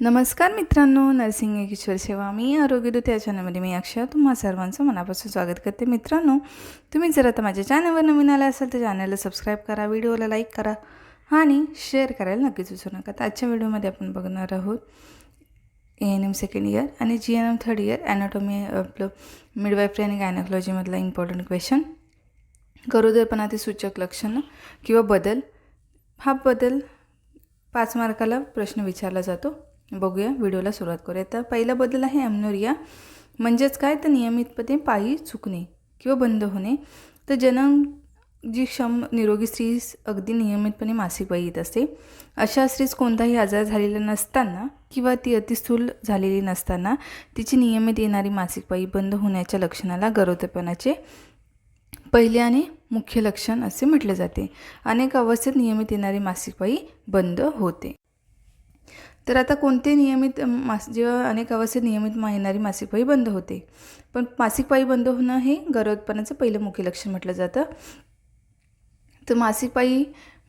नमस्कार मित्रांनो नर्सिंग एक सेवा. मी आरोग्यदूत या चॅनलमध्ये मी अक्षय. तुम्हा सर्वांचं मनापासून स्वागत करते मित्रांनो. तुम्ही जर आता माझ्या चॅनलवर नवीन आला असाल तर चॅनलला सबस्क्राईब करा व्हिडिओला लाईक करा आणि शेअर करायला नक्कीच विसरू नका. तर आजच्या व्हिडिओमध्ये आपण बघणार आहोत A N M second year आणि G N M third year anatomy आपलं मिडवायफ्री आणि गायनॉलॉजीमधला इम्पॉर्टंट क्वेश्चन गरोदरपणातील सूचक लक्षणं किंवा बदल. हा बदल पाच मार्काला प्रश्न विचारला जातो. बघूया व्हिडिओला सुरुवात करूया. तर पहिला बदल आहे ॲमनोरिया. म्हणजेच काय? तर नियमितपणे पायी चुकणे किंवा बंद होणे. तर जनम जी क्षम निरोगी स्त्री अगदी नियमितपणे मासिक पाळी येत असते. अशा स्त्रीस कोणताही आजार झालेला नसताना किंवा ती अतिस्थूल झालेली नसताना तिची नियमित येणारी मासिक पायी बंद होण्याच्या लक्षणाला गरोदरपणाचे पहिले आणि मुख्य लक्षण असे म्हटले जाते. अनेक अवस्थेत नियमित येणारी मासिक पायी बंद होते. तर आता कोणते नियमित मास जेव्हा अनेक अवस्थेत नियमित मा येणारी मासिक पाळी बंद होते. पण मासिक पाळी बंद होणं हे गर्भोत्पन्नाचं पहिलं मुख्य लक्षण म्हटलं जातं. तर मासिक पाळी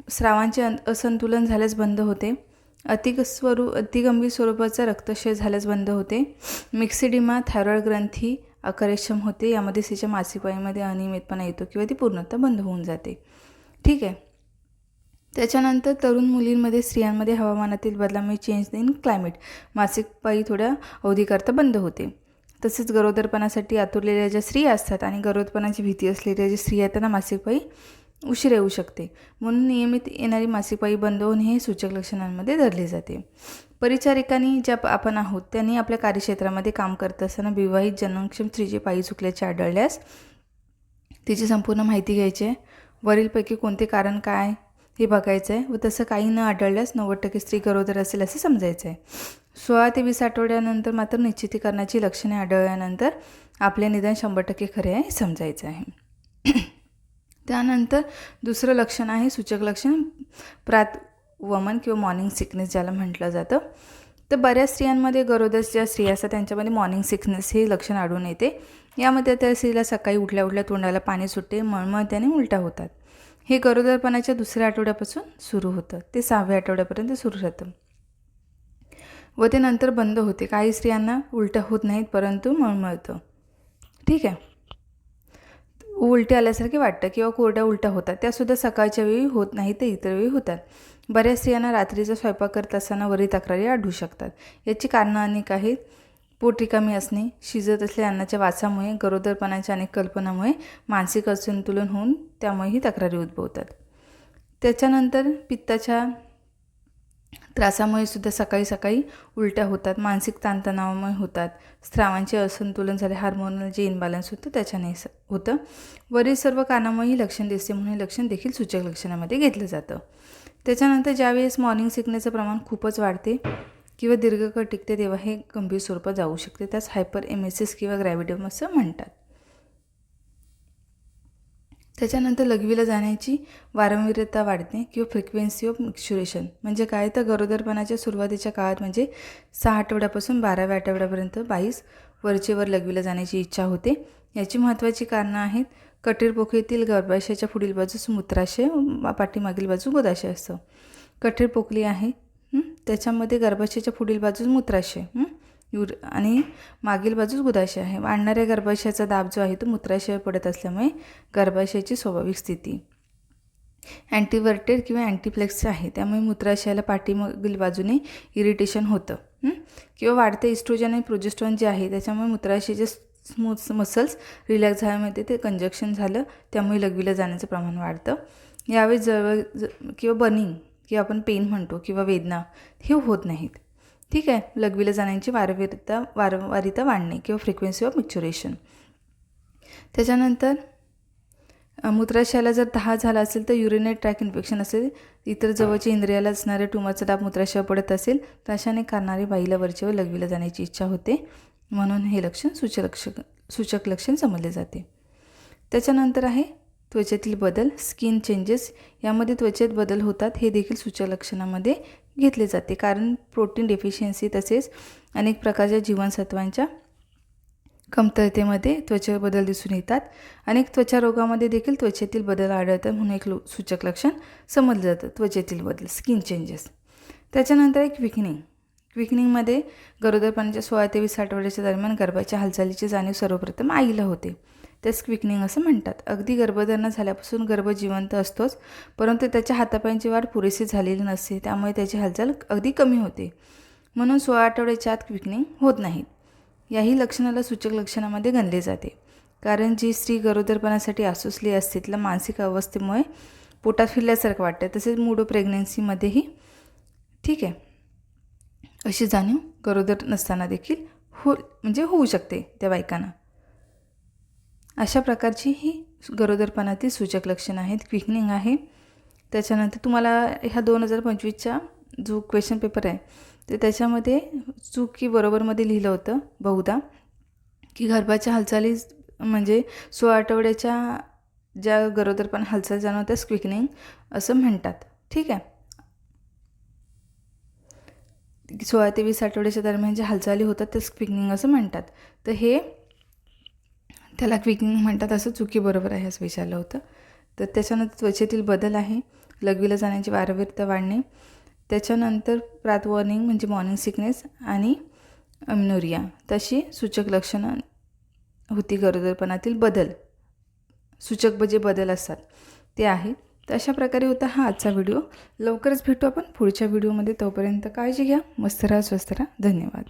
स्रावांचे असंतुलन झाल्यास बंद होते. अतिग स्वरूप अतिगंभीर स्वरूपाचा रक्तक्षय झाल्यास बंद होते. मिक्सिडिमा थायरॉइड ग्रंथी अकार्यक्षम होते. यामध्ये तिच्या मासिक पाळीमध्ये अनियमितपणा येतो किंवा ती पूर्णतः बंद होऊन जाते. ठीक आहे. त्याच्यानंतर तरुण मुलींमध्ये स्त्रियांमध्ये हवामानातील बदलामुळे चेंज इन क्लायमेट मासिक पायी थोड्या अवधीकरता बंद होते. तसेच गरोदरपणासाठी आतुरलेल्या ज्या स्त्रिया असतात आणि गरोदरपणाची भीती असलेल्या ज्या स्त्रिया आहेत त्यांना मासिक पाळी उशीर येऊ शकते. म्हणून नियमित येणारी मासिक पाळी बंद होणे हे सूचक लक्षणांमध्ये धरले जाते. परिचारिकांनी ज्या आपण आहोत त्यांनी आपल्या कार्यक्षेत्रामध्ये काम करत असताना विवाहित जन्मक्षम स्त्रीचे पायी चुकल्याचे आढळल्यास तिची संपूर्ण माहिती घ्यायची आहे. वरीलपैकी कोणते कारण काय? हे बघायचं आहे. व तसं काही न आढळल्यास नव्वद टक्के स्त्री गरोदर असेल असं समजायचं आहे. सोळा ते वीस आठवड्यानंतर मात्र निश्चितीकरणाची लक्षणे आढळल्यानंतर आपले निदान शंभर टक्के खरे आहे हे समजायचं आहे. त्यानंतर दुसरं लक्षण आहे सूचक लक्षण प्रात वमन किंवा मॉर्निंग सिकनेस ज्याला म्हटलं जातं. तर बऱ्याच स्त्रियांमध्ये गरोदर ज्या स्त्रिया असतात त्यांच्यामध्ये मॉर्निंग सिकनेस हे लक्षण आढळून येते. यामध्ये त्या स्त्रीला सकाळी उठल्या उठल्या तोंडाला पाणी सुटते मळमळत्याने उलट्या होतात. हे गरोदरपणाच्या दुसऱ्या आठवड्यापासून सुरू होतं. ते सहाव्या आठवड्यापर्यंत सुरू राहतं. व ते नंतर बंद होते. काही स्त्रियांना उलट्या होत नाहीत परंतु मळमळतं. ठीक आहे? उलट्या आल्यासारखे वाटतं किंवा कोरड्या उलट्या होतात. त्यासुद्धा सकाळच्या वेळी होत नाही तर इतर वेळी होतात. बऱ्याच स्त्रियांना रात्रीचा स्वयंपाक करत असताना वरील तक्रारी आढळू शकतात. याची कारणं अनेक आहेत. पोट रिकामी असणे शिजत असलेल्या अन्नाच्या वासामुळे गरोदरपणाच्या अनेक कल्पनामुळे मानसिक असंतुलन होऊन त्यामुळेही तक्रारी उद्भवतात. त्याच्यानंतर पित्ताच्या त्रासामुळे सुद्धा सकाळी सकाळी उलट्या होतात मानसिक ताणतणावामुळे होतात. स्रावांचे असंतुलन झाले हार्मोनल जे इनबॅलन्स होतं त्याच्याने स- होतं. वरील सर्व कानामुळेही लक्षण दिसते म्हणून हे लक्षण देखील सूचक लक्षणामध्ये घेतलं जातं. त्याच्यानंतर ज्यावेळेस मॉर्निंग सिकनेसचं प्रमाण खूपच वाढते किंवा दीर्घकाळ टिकते तेव्हा हे गंभीर स्वरूपात जाऊ शकते. त्यास हायपर एमेसिस किंवा ग्रॅव्हिडम असं म्हणतात. त्याच्यानंतर लघवीला जाण्याची वारंवारता वाढते किंवा फ्रिक्वेन्सी ऑफ मिक्च्युरेशन म्हणजे काय? तर गरोदरपणाच्या सुरुवातीच्या काळात म्हणजे सहा आठवड्यापासून बाराव्या आठवड्यापर्यंत बाईस वरचेवर लघवीला जाण्याची इच्छा होते. याची महत्त्वाची कारणं आहेत कटीर पोकळीतील गर्भाशयाच्या पुढील बाजूस मूत्राशय पाठीमागील बाजू गोदाशय असतं कठीर पोकली आहे त्याच्यामध्ये गर्भाशयाच्या पुढील बाजूस मूत्राशय युर आणि मागील बाजूस गुदाशय आहे. वाढणाऱ्या गर्भाशयाचा दाब जो आहे तो मूत्राशय पडत असल्यामुळे गर्भाशयाची स्वाभाविक स्थिती. अँटीवर्टेड किंवा अँटीप्लेक्स आहे. त्यामुळे मूत्राशयाला पाठीमागील बाजूने इरिटेशन होतं किंवा वाढते इस्ट्रोजन आणि प्रोजेस्ट्रॉन जे आहे त्याच्यामुळे मूत्राशयाचे स्मूथ मसल्स रिलॅक्स झाल्यामध्ये ते कंजक्शन झालं. त्यामुळे लघवीला जाण्याचं प्रमाण वाढतं. यावेळी जवळ ज किंवा बर्निंग की आपण पेन म्हणतो किंवा वेदना हे होत नाहीत. ठीक आहे? लघवीला जाण्याची वारंवारिता वारंवारिता वाढणे किंवा फ्रिक्वेन्सी ऑफ मिक्च्युरेशन त्याच्यानंतर मूत्राशयाला जर दहा झाला असेल तर युरिनेट ट्रॅक इन्फेक्शन असेल इतर जवळच्या इंद्रियाला असणाऱ्या ट्युमरचा दाब मूत्राशय पडत असेल तर अशाने कारणारी बाईला वरचेवर लघवीला जाण्याची इच्छा होते. म्हणून हे लक्षण सूचक सूचक लक्षण समजले जाते. त्याच्यानंतर आहे त्वचेतील बदल स्किन चेंजेस यामध्ये त्वचेत बदल होतात हे देखील सूचलक्षणामध्ये घेतले जाते. कारण प्रोटीन डेफिशियन्सी तसेच अनेक प्रकारच्या जीवनसत्वांच्या कमतरतेमध्ये त्वचेवर बदल दिसून येतात. अनेक त्वचा रोगामध्ये देखील त्वचेतील बदल आढळतात म्हणून एक लो सूचक लक्षण समजलं जातं. त्वचेतील बदल स्किन चेंजेस. त्याच्यानंतर एक विकनिंग क्विकनिंगमध्ये गरोदरपणाच्या सोळा ते वीस आठवड्याच्या दरम्यान गर्भाच्या हालचालीची जाणीव सर्वप्रथम आईला होते. त्यास क्विकनिंग असं म्हणतात. अगदी गर्भधारणा झाल्यापासून गर्भ जिवंत असतोच परंतु त्याच्या हातापायांची वाढ पुरेशी झालेली नसते त्यामुळे त्याची हालचाल अगदी कमी होते. म्हणून सोळा आठवड्याच्या आत क्विकनिंग होत नाहीत याही लक्षणाला सूचक लक्षणामध्ये गणले जाते. कारण जी स्त्री गरोदरपणासाठी आसुसली असते तिला मानसिक अवस्थेमुळे पोटात फिरल्यासारखं वाटतं. तसेच मुडो प्रेग्नन्सीमध्येही ठीक आहे. अशी जाणीव गरोदर नसताना देखील हो म्हणजे होऊ शकते त्या बायकांना. अशा प्रकारची ही गरोदरपणातील सूचक लक्षणं आहेत. क्विकनिंग आहे. त्याच्यानंतर तुम्हाला ह्या दोन हजार पंचवीसचा जो क्वेश्चन पेपर आहे तर त्याच्यामध्ये चूक की बरोबरमध्ये लिहिलं होतं बहुधा की गर्भाच्या हालचाली म्हणजे सोळा आठवड्याच्या ज्या गरोदरपण हालचाल जाणवत्या स्क्विकनिंग असं म्हणतात. ठीक आहे? सोळा ते वीस आठवड्याच्या दरम्यान ज्या हालचाली होतात ते स्क्विकनिंग असं म्हणतात. तर हे त्याला क्विकनिंग म्हणतात असं चुकी बरोबर आहे असं विचारलं होतं. तर त्याच्यानंतर त्वचेतील बदल आहे. लघवीला जाण्याची वारंवारता वाढणे. त्याच्यानंतर प्रात वॉर्निंग म्हणजे मॉर्निंग सिकनेस आणि अम्नोरिया तशी सूचक लक्षणं होती गरोदरपणातील बदल. सूचक जे बदल असतात. ते आहे. तर अशा प्रकारे होता हा आजचा व्हिडिओ लवकरच भेटू आपण पुढच्या व्हिडिओमध्ये तोपर्यंत काळजी घ्या. मस्त राहा स्वस्त राहा. धन्यवाद.